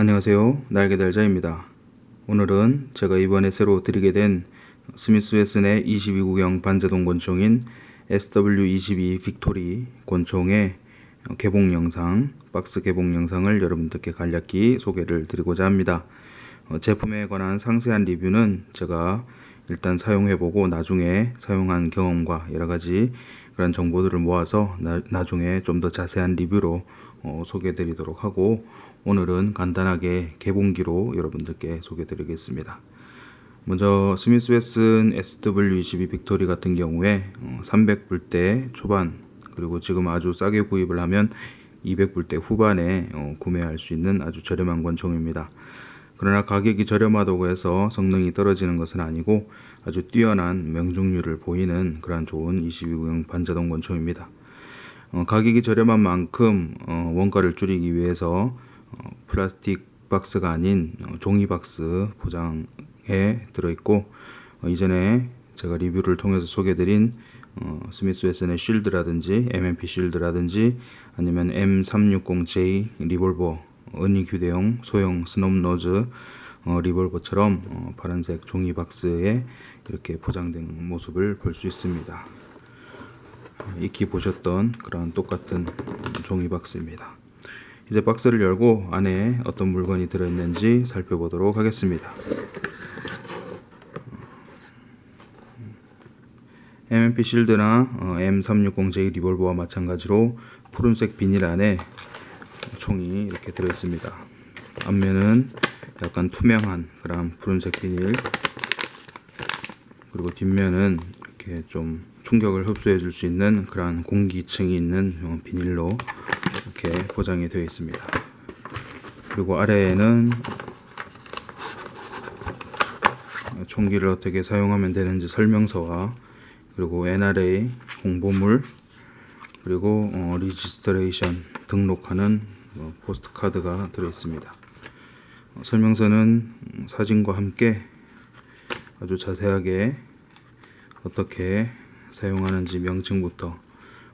안녕하세요. 날개 달자입니다. 오늘은 제가 이번에 새로 드리게 된 스미스 웨슨의 22구경 반자동 권총인 SW22 빅토리 권총의 개봉 영상, 박스 개봉 영상을 여러분들께 간략히 소개를 드리고자 합니다. 어, 제품에 관한 상세한 리뷰는 제가 일단 사용해보고 나중에 사용한 경험과 여러 가지 그런 정보들을 모아서 나, 나중에 좀 더 자세한 리뷰로 어, 소개드리도록 하고 오늘은 간단하게 개봉기로 여러분들께 소개드리겠습니다. 먼저 스미스 웨슨 SW22 빅토리 같은 경우에 300불대 초반 그리고 지금 아주 싸게 구입을 하면 200불대 후반에 어, 구매할 수 있는 아주 저렴한 권총입니다. 그러나 가격이 저렴하다고 해서 성능이 떨어지는 것은 아니고 아주 뛰어난 명중률을 보이는 그러한 좋은 22구형 반자동 권총입니다. 어, 가격이 저렴한 만큼 어, 원가를 줄이기 위해서 어, 플라스틱 박스가 아닌 어, 종이 박스 포장에 들어있고 어, 이전에 제가 리뷰를 통해서 소개드린 어, 스미스 웨슨의 쉴드라든지 MMP 쉴드라든지 아니면 M360J 리볼버 은이 규대용 소형 스놈노즈 어, 리볼버처럼 어, 파란색 종이 박스에 이렇게 포장된 모습을 볼 수 있습니다. 어, 익히 보셨던 그런 똑같은 종이 박스입니다. 이제 박스를 열고 안에 어떤 물건이 들어있는지 살펴보도록 하겠습니다. MMP 실드나 어, M360J 리볼버와 마찬가지로 푸른색 비닐 안에 총이 이렇게 들어있습니다. 앞면은 약간 투명한 그런 푸른색 비닐 그리고 뒷면은 이렇게 좀 충격을 흡수해 줄 수 있는 그러한 공기층이 있는 어, 비닐로 이렇게 포장이 되어 있습니다. 그리고 아래에는 총기를 어떻게 사용하면 되는지 설명서와 그리고 NRA 홍보물 그리고 어, 리지스트레이션 등록하는 어, 포스트 카드가 들어 있습니다. 어, 설명서는 음, 사진과 함께 아주 자세하게 어떻게 사용하는지 명칭부터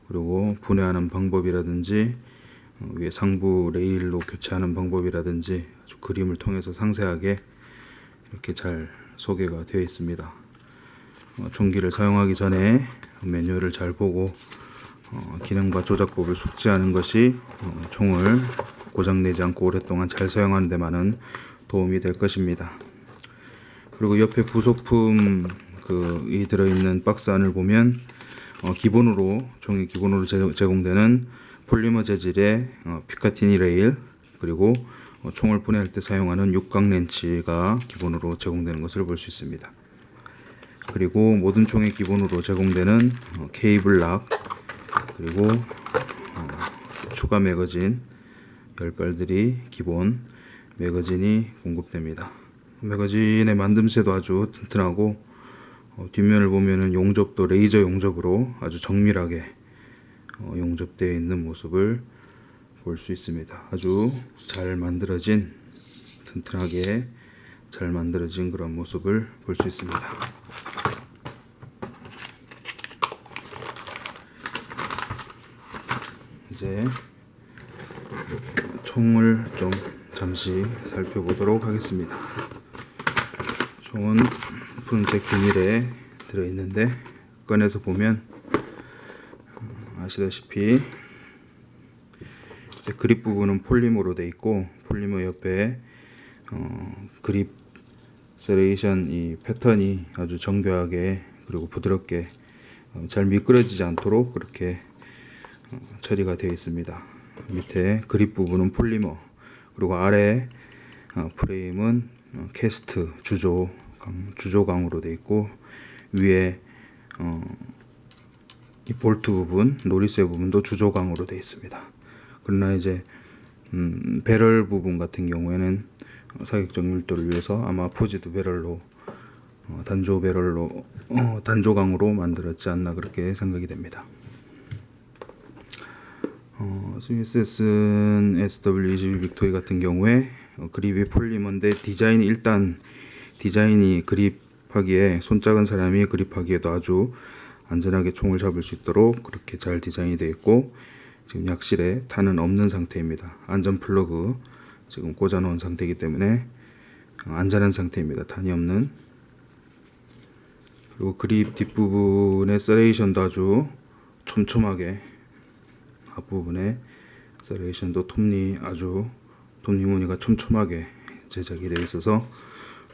그리고 분해하는 방법이라든지 어, 위에 상부 레일로 교체하는 방법이라든지 아주 그림을 통해서 상세하게 이렇게 잘 소개가 되어 있습니다. 어, 총기를 사용하기 전에 매뉴얼을 잘 보고 어, 기능과 조작법을 숙지하는 것이 어, 총을 고장내지 않고 오랫동안 잘 사용하는 데 많은 도움이 될 것입니다. 그리고 옆에 부속품 그이 들어있는 박스 안을 보면 어, 기본으로 총이 기본으로 제- 제공되는 폴리머 재질의 어, 피카티니 레일 그리고 어, 총을 분해할 때 사용하는 육각 렌치가 기본으로 제공되는 것을 볼 수 있습니다. 그리고 모든 총의 기본으로 제공되는 어, 케이블 락 그리고 어, 추가 매거진 열발들이 기본 매거진이 공급됩니다. 매거진의 만듦새도 아주 튼튼하고 어, 뒷면을 보면은 용접도 레이저 용접으로 아주 정밀하게 어, 용접되어 있는 모습을 볼 수 있습니다. 아주 잘 만들어진 튼튼하게 잘 만들어진 그런 모습을 볼 수 있습니다. 이제 총을 좀 잠시 살펴보도록 하겠습니다. 총은 푸른색 비닐에 들어있는데 꺼내서 보면 어, 아시다시피 그립 부분은 폴리머로 되어 있고 폴리머 옆에 어, 그립 세레이션 이 패턴이 아주 정교하게 그리고 부드럽게 어, 잘 미끄러지지 않도록 그렇게 어, 처리가 되어 있습니다. 밑에 그립 부분은 폴리머 그리고 아래 어, 프레임은 어, 캐스트 주조 강, 주조강으로 되어 있고 위에 어, 이 볼트 부분 노리쇠 부분도 주조강으로 되어 있습니다. 그러나 이제 음, 배럴 부분 같은 경우에는 어, 사격적 밀도를 위해서 아마 포지드 배럴로 어, 단조 배럴로 어, 단조강으로 만들었지 않나 그렇게 생각이 됩니다. 어, 스미스슨 SW22 빅토리 같은 경우에 어, 그립이 폴리머인데 디자인이 일단 디자인이 그립하기에 손 작은 사람이 그립하기에도 아주 안전하게 총을 잡을 수 있도록 그렇게 잘 디자인이 되어 있고 지금 약실에 탄은 없는 상태입니다. 안전 플러그 지금 꽂아 놓은 상태이기 때문에 어, 안전한 상태입니다. 단이 없는 그리고 그립 뒷부분의 세레이션도 아주 촘촘하게 앞부분에 세레이션도 톱니 아주 톱니 무늬가 촘촘하게 제작이 되어 있어서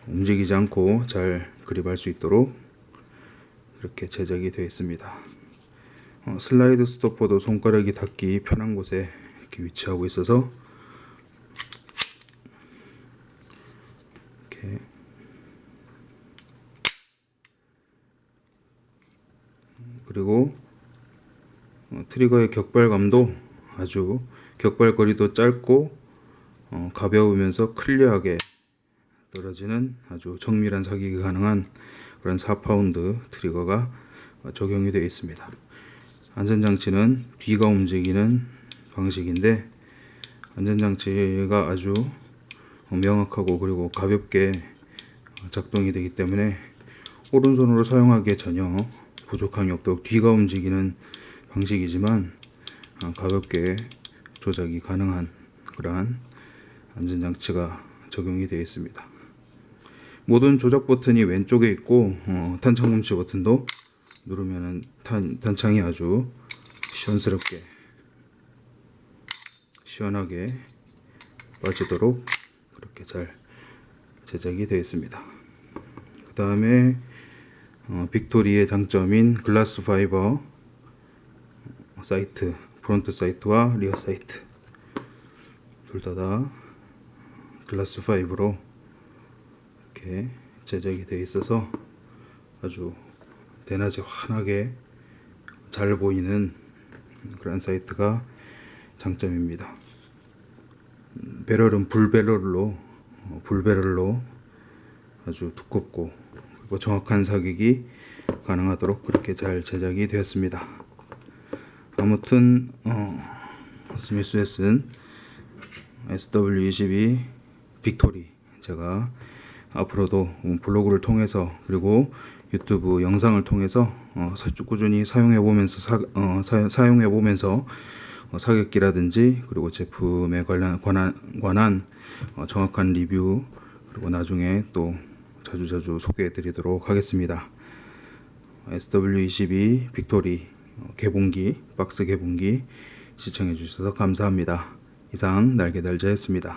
움직이지 않고 잘 그립할 수 있도록 이렇게 제작이 되어 있습니다. 어, 슬라이드 스토퍼도 손가락이 닿기 편한 곳에 이렇게 위치하고 있어서 이렇게 그리고 어, 트리거의 격발감도 아주 격발거리도 짧고 어, 가벼우면서 클리어하게 떨어지는 아주 정밀한 사격이 가능한 그런 4파운드 트리거가 어, 적용이 되어 있습니다. 안전장치는 뒤가 움직이는 방식인데 안전장치가 아주 명확하고 그리고 가볍게 작동이 되기 때문에 오른손으로 사용하기에 전혀 부족함이 없도록 뒤가 움직이는 방식이지만 아, 가볍게 조작이 가능한 그러한 안전장치가 적용이 되어 있습니다. 모든 조작 버튼이 왼쪽에 있고 어, 탄창 멈추 버튼도 누르면은 탄, 탄창이 아주 시원스럽게 시원하게 빠지도록 그렇게 잘 제작이 되어 있습니다. 그 다음에 어, 빅토리의 장점인 글라스 파이버 사이트 프론트 사이트와 리어 사이트 둘 다 다 글라스 파이브로 이렇게 제작이 되어 있어서 아주 대낮에 환하게 잘 보이는 그런 사이트가 장점입니다. 음, 배럴은 불배럴로 어, 불배럴로 아주 두껍고 그리고 정확한 사격이 가능하도록 그렇게 잘 제작이 되었습니다. 아무튼 어, 스미스 웨슨 SW22 빅토리 제가 앞으로도 블로그를 통해서 그리고 유튜브 영상을 통해서 어, 사- 꾸준히 사용해 보면서 사, 어, 사, 용해 보면서 어, 사격기라든지 그리고 제품에 관련 관한, 관한 어, 정확한 리뷰 그리고 나중에 또 자주자주 소개해 드리도록 하겠습니다. SW22 빅토리 어, 개봉기 박스 개봉기 시청해 주셔서 감사합니다. 이상 날개달자였습니다.